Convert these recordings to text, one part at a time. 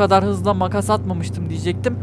kadar hızla makas atmamıştım diyecektim.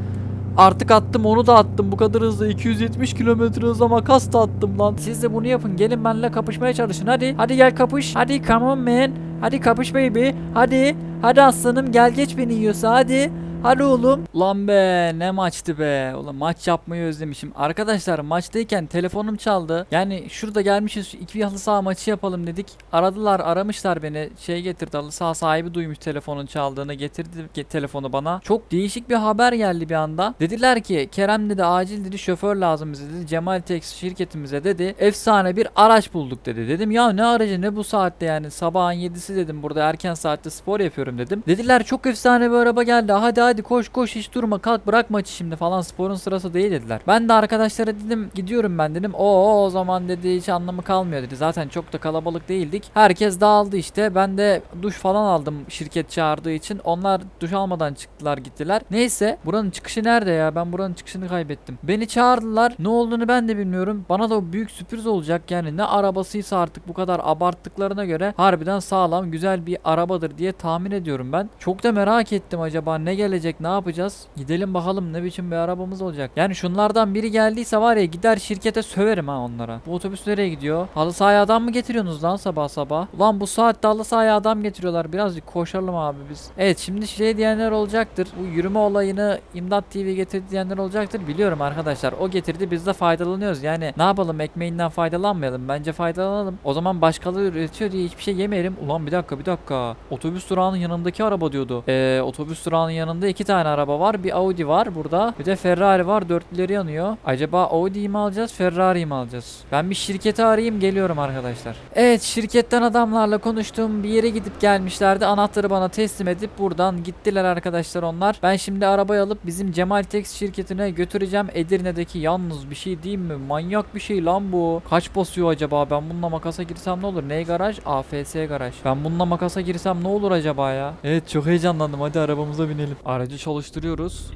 Artık attım onu da attım. Bu kadar hızlı 270 kilometre hızla makas da attım lan. Siz de bunu yapın. Gelin benimle kapışmaya çalışın. Hadi. Hadi gel kapış. Hadi come on man. Hadi kapış baby. Hadi. Hadi aslanım gel geç beni yiyorsa hadi. Hadi oğlum. Lan be ne maçtı be. Ulan maç yapmayı özlemişim. Arkadaşlar maçtayken telefonum çaldı. Yani şurada gelmişiz iki halı saha maçı yapalım dedik. Aradılar aramışlar beni. Şey getirdi halı saha sahibi duymuş telefonun çaldığını getirdi ge- telefonu bana. Çok değişik bir haber geldi bir anda. Dediler ki Kerem dedi acil dedi şoför lazım bize dedi. Cemal Tex şirketimize dedi. Efsane bir araç bulduk dedi. Dedim ya ne aracı ne bu saatte yani sabahın 7'si dedim burada erken saatte spor yapıyorum dedim. Dediler çok efsane bir araba geldi. Hadi hadi koş koş hiç durma kalk bırak maçı şimdi falan sporun sırası değil dediler. Ben de arkadaşlara dedim gidiyorum ben dedim. O o zaman dedi hiç anlamı kalmıyor dedi. Zaten çok da kalabalık değildik. Herkes dağıldı işte. Ben de duş falan aldım şirket çağırdığı için. Onlar duş almadan çıktılar gittiler. Neyse buranın çıkışı nerede ya? Ben buranın çıkışını kaybettim. Beni çağırdılar. Ne olduğunu ben de bilmiyorum. Bana da büyük sürpriz olacak yani. Ne arabasıysa artık bu kadar abarttıklarına göre harbiden sağlam güzel bir arabadır diye tahmin ediyorum ben. Çok da merak ettim acaba ne gelecek ne yapacağız? Gidelim bakalım ne biçim bir arabamız olacak. Yani şunlardan biri geldiyse var ya gider şirkete söverim ha onlara. Bu otobüs nereye gidiyor? Halı sahaya adam mı getiriyorsunuz lan sabah sabah? Ulan bu saatte halı sahaya adam getiriyorlar. Birazcık koşalım abi biz. Evet şimdi şey diyenler olacaktır. Bu yürüme olayını İmdat TV getirdi diyenler olacaktır. Biliyorum arkadaşlar. O getirdi biz de faydalanıyoruz. Yani ne yapalım ekmeğinden faydalanmayalım. Bence faydalanalım. O zaman başkaları üretiyor diye hiçbir şey yemeyelim. Ulan bir dakika bir dakika. Otobüs durağının yanındaki araba diyordu. Ee, otobüs durağının yanında iki tane araba var. Bir Audi var burada. Bir de Ferrari var. Dörtlüleri yanıyor. Acaba Audi'yi mi alacağız? Ferrari'yi mi alacağız? Ben bir şirketi arayayım geliyorum arkadaşlar. Evet şirketten adamlarla konuştum. Bir yere gidip gelmişlerdi. Anahtarı bana teslim edip buradan gittiler arkadaşlar onlar. Ben şimdi arabayı alıp bizim Cemal Tex şirketine götüreceğim. Edirne'deki yalnız bir şey değil mi? Manyak bir şey lan bu. Kaç basıyor acaba? Ben bununla makasa girsem ne olur? Ney garaj? AFS garaj. Ben bununla makasa girsem ne olur acaba ya? Evet çok heyecanlandım. Hadi arabamıza binelim. Aracı çalıştırıyoruz.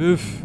Üf.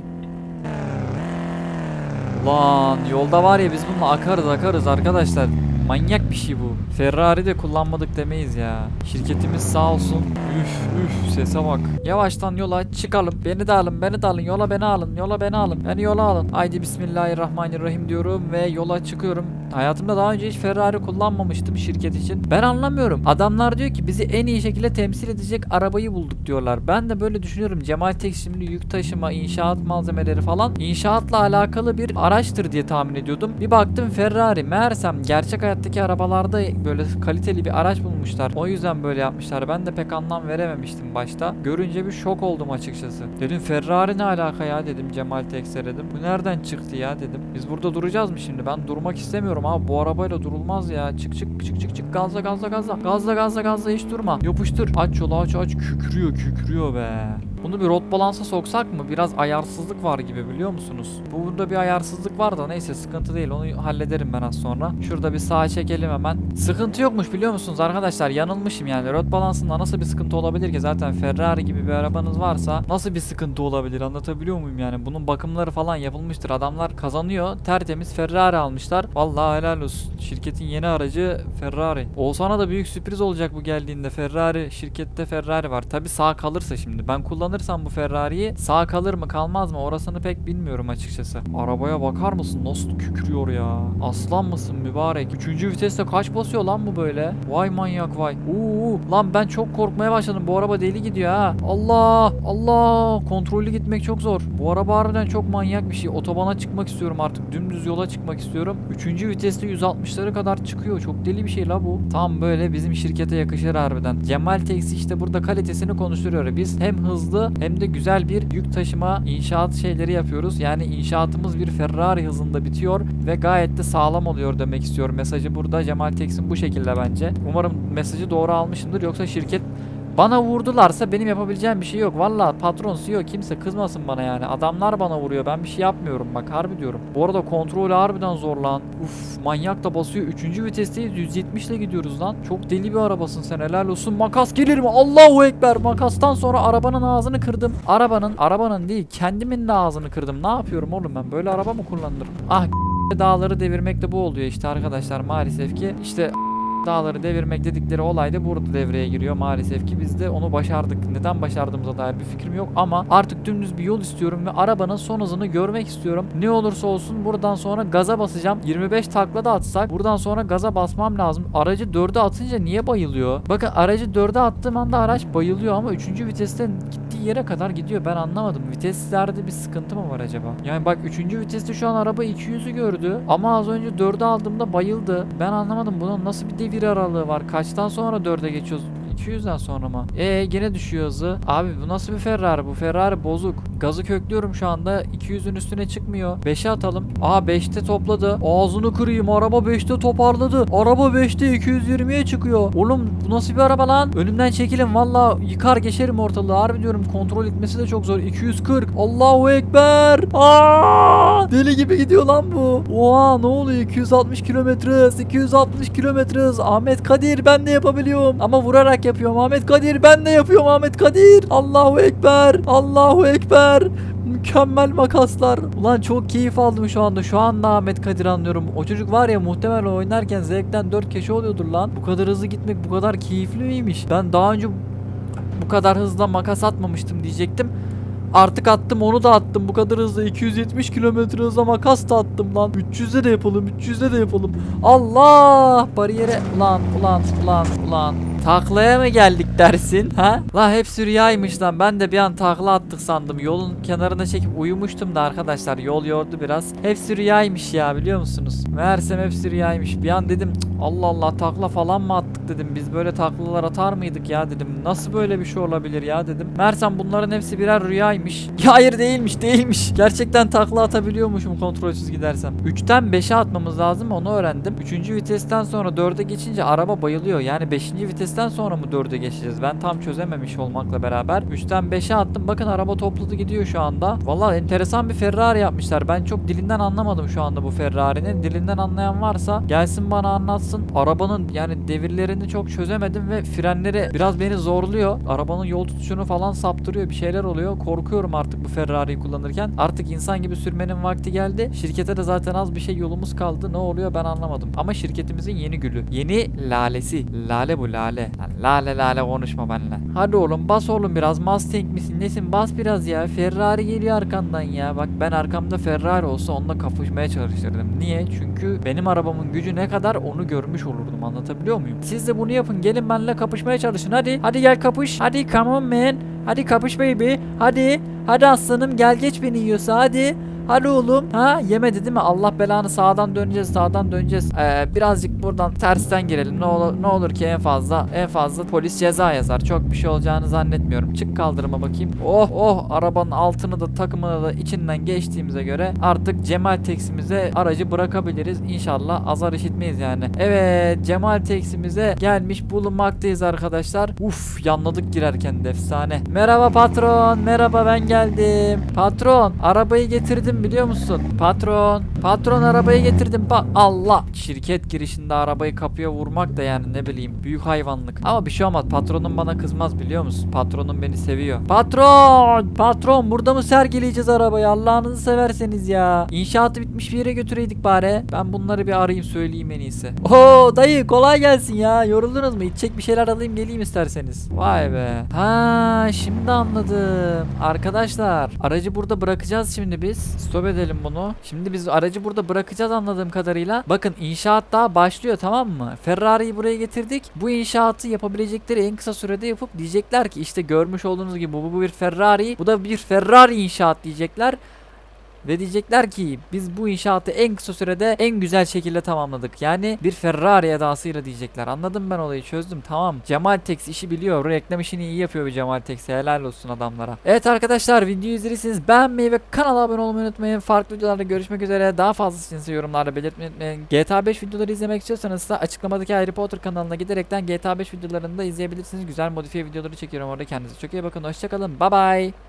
Lan yolda var ya biz bununla akarız akarız arkadaşlar. Manyak bir şey bu. Ferrari de kullanmadık demeyiz ya. Şirketimiz sağ olsun. Üf üf sese bak. Yavaştan yola çıkalım. Beni de alın beni de alın. Yola beni alın. Yola beni alın. Beni yola alın. Haydi bismillahirrahmanirrahim diyorum ve yola çıkıyorum. Hayatımda daha önce hiç Ferrari kullanmamıştım şirket için. Ben anlamıyorum. Adamlar diyor ki bizi en iyi şekilde temsil edecek arabayı bulduk diyorlar. Ben de böyle düşünüyorum. Cemal Tek şimdi yük taşıma, inşaat malzemeleri falan inşaatla alakalı bir araçtır diye tahmin ediyordum. Bir baktım Ferrari. Meğersem gerçek hayattaki arabalarda böyle kaliteli bir araç bulmuşlar. O yüzden böyle yapmışlar. Ben de pek anlam verememiştim başta. Görünce bir şok oldum açıkçası. Dedim Ferrari ne alaka ya dedim Cemal Tekse dedim. Bu nereden çıktı ya dedim. Biz burada duracağız mı şimdi? Ben durmak istemiyorum abi. Bu arabayla durulmaz ya. Çık çık çık çık çık. Gazla gazla gazla. Gazla gazla gazla hiç durma. Yapıştır. Aç yolu aç aç. Kükrüyor kükrüyor be. Bunu bir rot balansa soksak mı? Biraz ayarsızlık var gibi biliyor musunuz? Burada bir ayarsızlık var da neyse sıkıntı değil. Onu hallederim ben az sonra. Şurada bir sağa çekelim hemen. Sıkıntı yokmuş biliyor musunuz arkadaşlar? Yanılmışım yani. Rot balansında nasıl bir sıkıntı olabilir ki? Zaten Ferrari gibi bir arabanız varsa nasıl bir sıkıntı olabilir? Anlatabiliyor muyum yani? Bunun bakımları falan yapılmıştır. Adamlar kazanıyor. Tertemiz Ferrari almışlar. Vallahi helal olsun. Şirketin yeni aracı Ferrari. Oğuzhan'a da büyük sürpriz olacak bu geldiğinde. Ferrari şirkette Ferrari var. Tabi sağ kalırsa şimdi. Ben kullanırsam bu Ferrari'yi sağ kalır mı kalmaz mı orasını pek bilmiyorum açıkçası. Arabaya bakar mısın? Nasıl kükrüyor ya? Aslan mısın mübarek? Üçüncü viteste kaç basıyor lan bu böyle? Vay manyak vay. Uuu lan ben çok korkmaya başladım. Bu araba deli gidiyor ha. Allah Allah. Kontrollü gitmek çok zor. Bu araba harbiden çok manyak bir şey. Otobana çıkmak istiyorum artık. Dümdüz yola çıkmak istiyorum. Üçüncü viteste 160'lara kadar çıkıyor. Çok deli bir şey la bu. Tam böyle bizim şirkete yakışır harbiden. Cemal Teksi işte burada kalitesini konuşturuyor. Biz hem hızlı hem de güzel bir yük taşıma inşaat şeyleri yapıyoruz. Yani inşaatımız bir Ferrari hızında bitiyor ve gayet de sağlam oluyor demek istiyorum. Mesajı burada Cemal Teksin bu şekilde bence. Umarım mesajı doğru almışımdır yoksa şirket bana vurdularsa benim yapabileceğim bir şey yok. Valla patron CEO kimse kızmasın bana yani. Adamlar bana vuruyor. Ben bir şey yapmıyorum bak harbi diyorum. Bu arada kontrolü harbiden zor lan. Uf manyak da basıyor. Üçüncü vitesteyiz. 170 ile gidiyoruz lan. Çok deli bir arabasın sen helal olsun. Makas gelir mi? Allahu Ekber. Makastan sonra arabanın ağzını kırdım. Arabanın, arabanın değil kendimin de ağzını kırdım. Ne yapıyorum oğlum ben? Böyle araba mı kullanırım? Ah dağları devirmek de bu oluyor işte arkadaşlar maalesef ki. işte dağları devirmek dedikleri olay da burada devreye giriyor maalesef ki biz de onu başardık. Neden başardığımıza dair bir fikrim yok ama artık dümdüz bir yol istiyorum ve arabanın son hızını görmek istiyorum. Ne olursa olsun buradan sonra gaza basacağım. 25 takla da atsak buradan sonra gaza basmam lazım. Aracı 4'e atınca niye bayılıyor? Bakın aracı 4'e attığım anda araç bayılıyor ama 3. viteste gittiği yere kadar gidiyor. Ben anlamadım. Viteslerde bir sıkıntı mı var acaba? Yani bak 3. viteste şu an araba 200'ü gördü ama az önce 4'e aldığımda bayıldı. Ben anlamadım bunun nasıl bir devir aralığı var? Kaçtan sonra 4'e geçiyoruz? 200'den sonra mı? Ee gene düşüyor hızı. Abi bu nasıl bir Ferrari? Bu Ferrari bozuk. Gazı köklüyorum şu anda. 200'ün üstüne çıkmıyor. 5'e atalım. Aa 5'te topladı. Ağzını kırayım. Araba 5'te toparladı. Araba 5'te 220'ye çıkıyor. Oğlum bu nasıl bir araba lan? Önümden çekilin. Valla yıkar geçerim ortalığı. Harbi diyorum kontrol etmesi de çok zor. 240. Allahu Ekber. Aa! Deli gibi gidiyor lan bu. Oha ne oluyor? 260 kilometre hız. 260 kilometre hız. Ahmet Kadir ben de yapabiliyorum. Ama vurarak yapıyorum. Ahmet Kadir ben de yapıyorum Ahmet Kadir. Allahu Ekber. Allahu Ekber. Mükemmel makaslar. Ulan çok keyif aldım şu anda. Şu anda Ahmet Kadir anlıyorum. O çocuk var ya muhtemelen oynarken zevkten 4 keşi oluyordur lan. Bu kadar hızlı gitmek bu kadar keyifli miymiş? Ben daha önce bu kadar hızla makas atmamıştım diyecektim. Artık attım onu da attım bu kadar hızlı 270 kilometre hızla makas da attım lan 300'de de yapalım 300'de de yapalım Allah bariyere ulan ulan ulan ulan Taklaya mı geldik dersin ha? La hepsi rüyaymış lan ben de bir an takla attık sandım yolun kenarına çekip uyumuştum da arkadaşlar yol yordu biraz Hepsi rüyaymış ya biliyor musunuz? Meğersem hepsi rüyaymış bir an dedim "Cık, Allah Allah takla falan mı dedim biz böyle taklalar atar mıydık ya? dedim. Nasıl böyle bir şey olabilir ya? dedim. Meğersem bunların hepsi birer rüyaymış. Ya hayır değilmiş değilmiş. Gerçekten takla atabiliyormuşum kontrolsüz gidersem. 3'ten 5'e atmamız lazım onu öğrendim. 3. vitesten sonra 4'e geçince araba bayılıyor. Yani 5. vitesten sonra mı 4'e geçeceğiz? Ben tam çözememiş olmakla beraber 3'ten 5'e attım. Bakın araba topladı gidiyor şu anda. Valla enteresan bir Ferrari yapmışlar. Ben çok dilinden anlamadım şu anda bu Ferrari'nin. Dilinden anlayan varsa gelsin bana anlatsın. Arabanın yani devirlerini çok çözemedim ve frenleri biraz beni zorluyor. Arabanın yol tutuşunu falan saptırıyor bir şeyler oluyor. Korkuyorum artık bu Ferrari'yi kullanırken. Artık insan gibi sürmenin vakti geldi. Şirkete de zaten az bir şey yolumuz kaldı. Ne oluyor ben anlamadım. Ama şirketimizin yeni gülü yeni lalesi. Lale bu lale. Lale lale konuşma benimle. Hadi oğlum bas oğlum biraz. Mustang misin nesin? Bas biraz ya. Ferrari geliyor arkandan ya. Bak ben arkamda Ferrari olsa onunla kapışmaya çalışırdım. Niye? Çünkü benim arabamın gücü ne kadar onu görmüş olurdum. Anlatabiliyor muyum? Siz de bunu yapın. Gelin benimle kapışmaya çalışın. Hadi hadi gel kapış. Hadi come on man. Hadi kapış baby. Hadi hadi aslanım gel geç beni yiyorsa. Hadi Hadi oğlum. Ha yemedi değil mi? Allah belanı sağdan döneceğiz, sağdan döneceğiz. Ee, birazcık buradan tersten girelim. Ne olur ne olur ki en fazla en fazla polis ceza yazar. Çok bir şey olacağını zannetmiyorum. Çık kaldırıma bakayım. Oh oh arabanın altını da takımını da içinden geçtiğimize göre artık Cemal Teksimize aracı bırakabiliriz. İnşallah azar işitmeyiz yani. Evet Cemal Teksimize gelmiş bulunmaktayız arkadaşlar. Uf yanladık girerken de efsane. Merhaba patron. Merhaba ben geldim. Patron arabayı getirdim biliyor musun? Patron. Patron arabayı getirdim. Pa Allah. Şirket girişinde arabayı kapıya vurmak da yani ne bileyim büyük hayvanlık. Ama bir şey olmaz. Patronum bana kızmaz biliyor musun? Patronum beni seviyor. Patron. Patron burada mı sergileyeceğiz arabayı? Allah'ınızı severseniz ya. İnşaatı bitmiş bir yere götüreydik bari. Ben bunları bir arayayım söyleyeyim en iyisi. Oo dayı kolay gelsin ya. Yoruldunuz mu? İçecek bir şeyler alayım geleyim isterseniz. Vay be. Ha şimdi anladım. Arkadaşlar aracı burada bırakacağız şimdi biz. Stop edelim bunu. Şimdi biz aracı burada bırakacağız anladığım kadarıyla. Bakın inşaat daha başlıyor tamam mı? Ferrari'yi buraya getirdik. Bu inşaatı yapabilecekleri en kısa sürede yapıp diyecekler ki işte görmüş olduğunuz gibi bu, bu bir Ferrari. Bu da bir Ferrari inşaat diyecekler. Ve diyecekler ki biz bu inşaatı en kısa sürede en güzel şekilde tamamladık. Yani bir Ferrari edasıyla diyecekler. Anladım ben olayı çözdüm tamam. Cemal Tex işi biliyor. Reklam işini iyi yapıyor bir Cemal Tex. Helal olsun adamlara. Evet arkadaşlar videoyu izlediyseniz beğenmeyi ve kanala abone olmayı unutmayın. Farklı videolarda görüşmek üzere. Daha fazlası için yorumlarda belirtmeyi unutmayın. GTA 5 videoları izlemek istiyorsanız da açıklamadaki Harry Potter kanalına giderekten GTA 5 videolarını da izleyebilirsiniz. Güzel modifiye videoları çekiyorum orada. Kendinize çok iyi bakın. Hoşçakalın. Bye bye.